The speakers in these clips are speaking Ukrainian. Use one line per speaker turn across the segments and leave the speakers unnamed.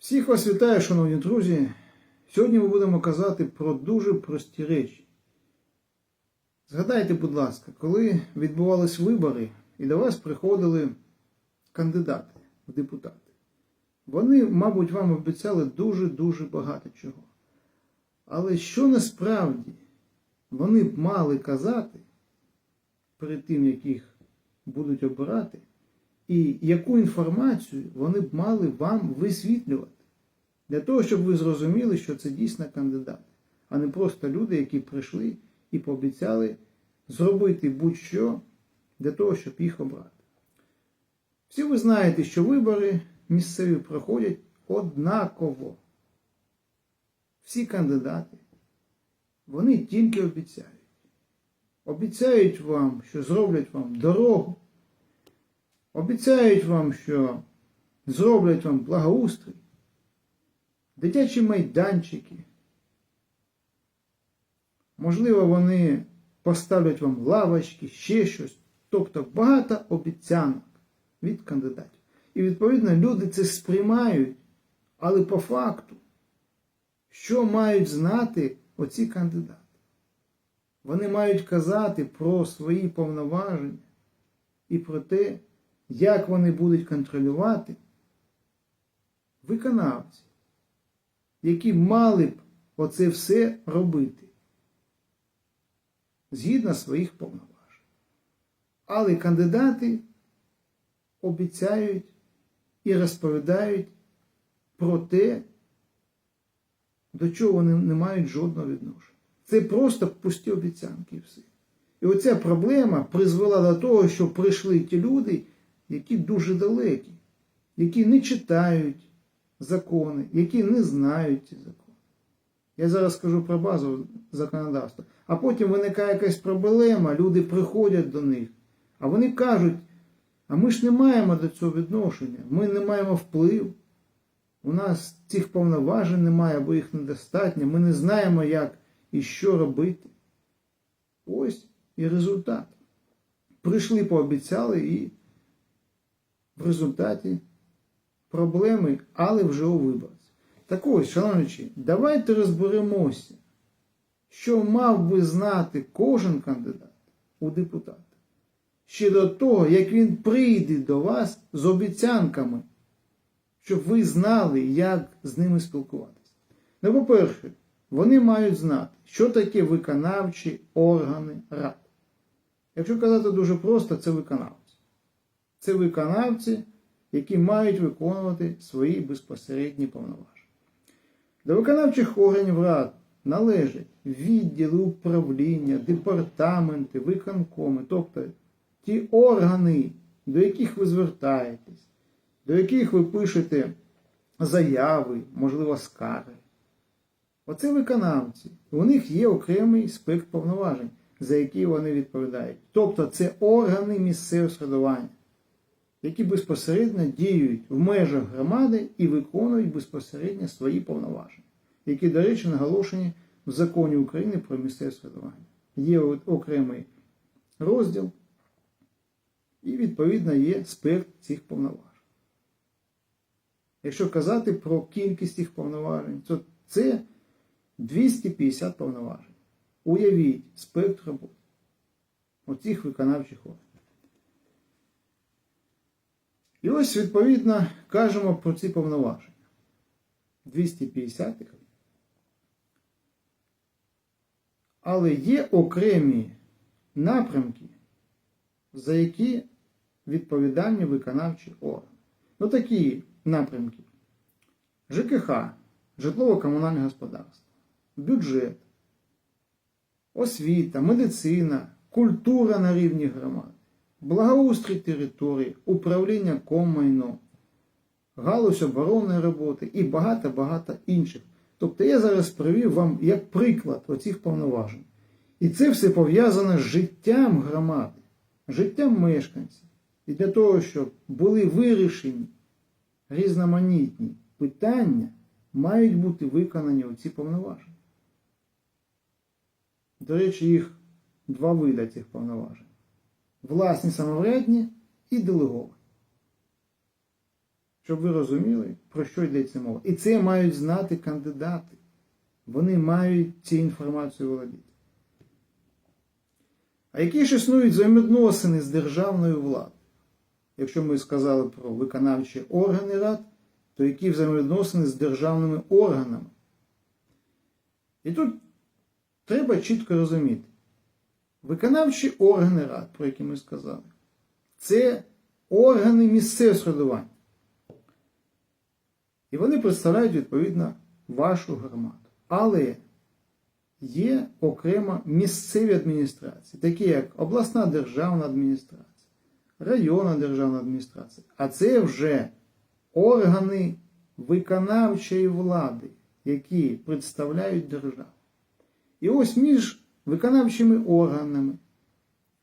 Всіх вас вітаю, шановні друзі. Сьогодні ми будемо казати про дуже прості речі. Згадайте, будь ласка, коли відбувались вибори і до вас приходили кандидати в депутати. Вони, мабуть, вам обіцяли дуже-дуже багато чого. Але що насправді вони б мали казати перед тим, як їх будуть обирати, і яку інформацію вони б мали вам висвітлювати? Для того, щоб ви зрозуміли, що це дійсно кандидати, а не просто люди, які прийшли і пообіцяли зробити будь-що для того, щоб їх обрати. Всі ви знаєте, що вибори місцеві проходять однаково. Всі кандидати, вони тільки обіцяють. Обіцяють вам, що зроблять вам дорогу, обіцяють вам, що зроблять вам благоустрій, дитячі майданчики. Можливо, вони поставлять вам лавочки, ще щось. Тобто багато обіцянок від кандидатів. І відповідно люди це сприймають, але по факту, що мають знати оці кандидати? Вони мають казати про свої повноваження і про те, як вони будуть контролювати виконавці, які мали б оце все робити згідно своїх повноважень. Але кандидати обіцяють і розповідають про те, до чого вони не мають жодного відношення. Це просто пусті обіцянки і все. І оця проблема призвела до того, що прийшли ті люди, які дуже далекі, які не читають закони, які не знають ці закони. Я зараз скажу про базове законодавство. А потім виникає якась проблема, люди приходять до них, а вони кажуть, а ми ж не маємо до цього відношення, ми не маємо вплив. У нас цих повноважень немає, бо їх недостатньо. Ми не знаємо, як і що робити. Ось і результат. Прийшли, пообіцяли, і в результаті проблеми, але вже у виборці. Так ось, шановні, давайте розберемося, що мав би знати кожен кандидат у депутати ще до того, як він прийде до вас з обіцянками, щоб ви знали, як з ними спілкуватися. Ну, по-перше, вони мають знати, що таке виконавчі органи рад. Якщо казати дуже просто, це виконавці. Це виконавці, які мають виконувати свої безпосередні повноваження. До виконавчих органів рад належать відділи управління, департаменти, виконкоми, тобто ті органи, до яких ви звертаєтесь, до яких ви пишете заяви, можливо, скарги. Оце виконавці. У них є окремий спектр повноважень, за які вони відповідають. Тобто це органи місцевого середування, які безпосередньо діють в межах громади і виконують безпосередньо свої повноваження, які, до речі, наголошені в законі України про місцеве середування. Є окремий розділ, і, відповідно, є спектр цих повноважень. Якщо казати про кількість цих повноважень, то це 250 повноважень. Уявіть спектр роботи оцих виконавчих органів. І ось, відповідно, кажемо про ці повноваження. 250 їх. Але є окремі напрямки, за які відповідальні виконавчі органи. Ну, такі напрямки: ЖКХ, житлово-комунальне господарство, бюджет, освіта, медицина, культура на рівні громад, благоустрій території, управління коммайном, галузь оборонної роботи і багато-багато інших. Тобто я зараз привів вам як приклад оцих повноважень. І це все пов'язане з життям громади, життям мешканців. І для того, щоб були вирішені різноманітні питання, мають бути виконані оці повноваження. До речі, їх два види цих повноважень. Власні самоврядні і делеговані. щоб ви розуміли, про що йдеться мова. І це мають знати кандидати. Вони мають цією інформацією володіти. А які ж існують взаємовідносини з державною владою? Якщо ми сказали про виконавчі органи рад, то які взаємовідносини з державними органами? І тут треба чітко розуміти, виконавчі органи рад, про які ми сказали, це органи місцевого самоврядування. І вони представляють відповідно вашу громаду. Але є окремо місцеві адміністрації, такі як обласна державна адміністрація, районна державна адміністрація. А це вже органи виконавчої влади, які представляють державу. І ось між виконавчими органами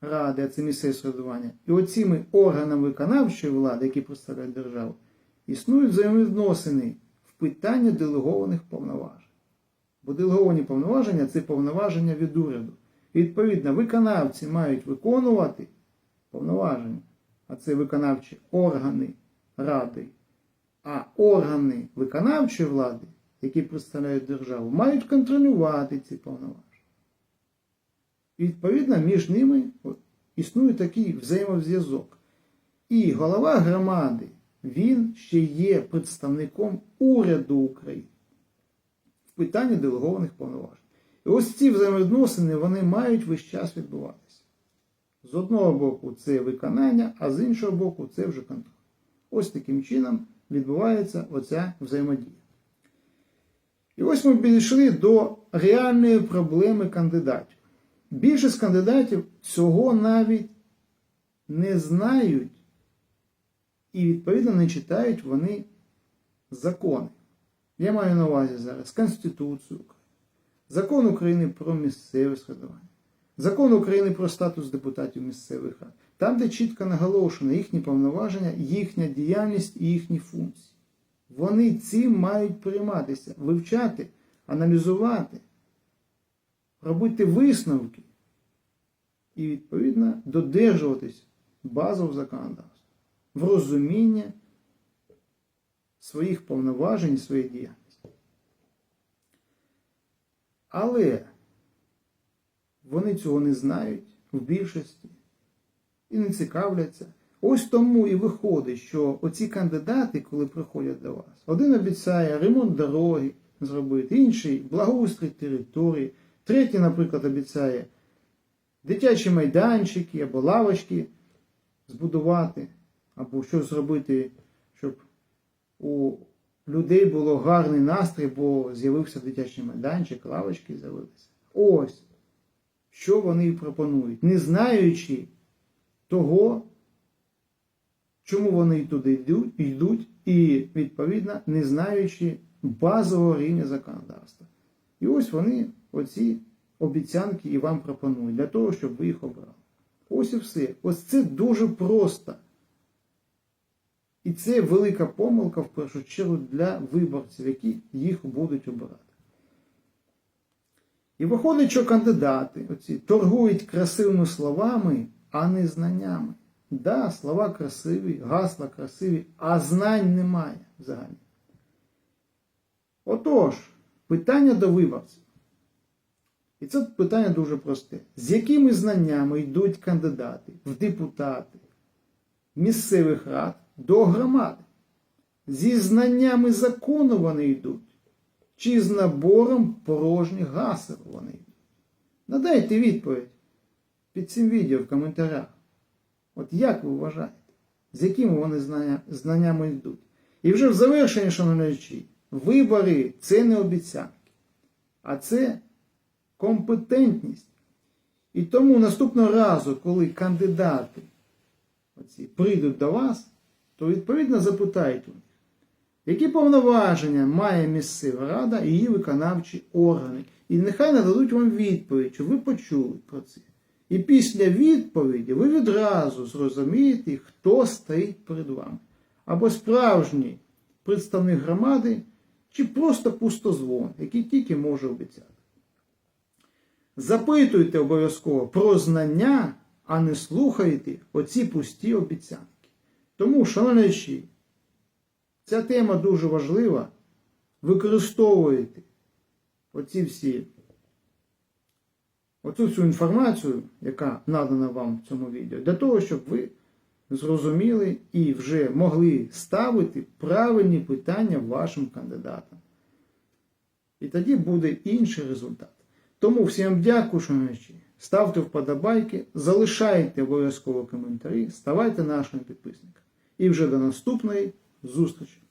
ради, а це місцеве самоврядування, і оціми органами виконавчої влади, які представляють державу, існують взаємовідносини в питанні делегованих повноважень. Бо делеговані повноваження це повноваження від уряду. І відповідно, виконавці мають виконувати повноваження, а це виконавчі органи ради. А органи виконавчої влади, які представляють державу, мають контролювати ці повноваження. Відповідно між ними існує такий взаємозв'язок. І голова громади, він ще є представником уряду України в питанні делегованих повноважень. І ось ці взаємовідносини вони мають весь час відбуватися. З одного боку, це виконання, а з іншого боку, це вже контроль. Ось таким чином відбувається оця взаємодія. І ось ми підійшли до реальної проблеми кандидатів. Більшість кандидатів цього навіть не знають і, відповідно, не читають вони закони. Я маю на увазі зараз Конституцію України, Закон України про місцеве самоврядування, Закон України про статус депутатів місцевих рад. Там, де чітко наголошено їхні повноваження, їхня діяльність і їхні функції. Вони цим мають прийматися, вивчати, аналізувати, робити висновки і, відповідно, додержуватись базового законодавства в розумінні своїх повноважень своєї діяльності. Але вони цього не знають в більшості і не цікавляться. Ось тому і виходить, що оці кандидати, коли приходять до вас, один обіцяє ремонт дороги зробити, інший благоустрій території, третій, наприклад, обіцяє дитячі майданчики або лавочки збудувати, або щось зробити, щоб у людей було гарний настрій, бо з'явився дитячий майданчик, лавочки з'явилися. Ось, що вони пропонують, не знаючи того, чому вони туди йдуть, йдуть і, відповідно, не знаючи базового рівня законодавства. І ось вони оці обіцянки і вам пропонують для того, щоб ви їх обрали. Ось і все. Ось це дуже просто. І це велика помилка, в першу чергу, для виборців, які їх будуть обирати. І виходить, що кандидати оці торгують красивими словами, а не знаннями. Да, слова красиві, гасла красиві, а знань немає взагалі. Отож, питання до виборців. І це питання дуже просте. З якими знаннями йдуть кандидати в депутати місцевих рад до громади? Зі знаннями закону вони йдуть, чи з набором порожніх гасел вони йдуть? Надайте відповідь під цим відео в коментарях. От як ви вважаєте, з якими вони знання, знаннями йдуть? І вже в завершенні, шановні, вибори це не обіцянки, а це компетентність. І тому наступного разу, коли кандидати оці, прийдуть до вас, то відповідно запитайте, які повноваження має місцева рада і її виконавчі органи. І нехай нададуть вам відповідь, що ви почули про це. І після відповіді ви відразу зрозумієте, хто стоїть перед вами. Або справжній представник громади, чи просто пустозвон, який тільки може обіцяти. Запитуйте обов'язково про знання, а не слухайте оці пусті обіцянки. Тому, шановні, Ця тема дуже важлива. Використовуйте оці всі, оцю всю інформацію, яка надана вам в цьому відео, для того, щоб ви зрозуміли і вже могли ставити правильні питання вашим кандидатам. І тоді буде інший результат. Тому всім дякую, шановні. Ставте вподобайки, залишайте обов'язково коментарі, ставайте нашим підписниками. І вже до наступної зустрічі!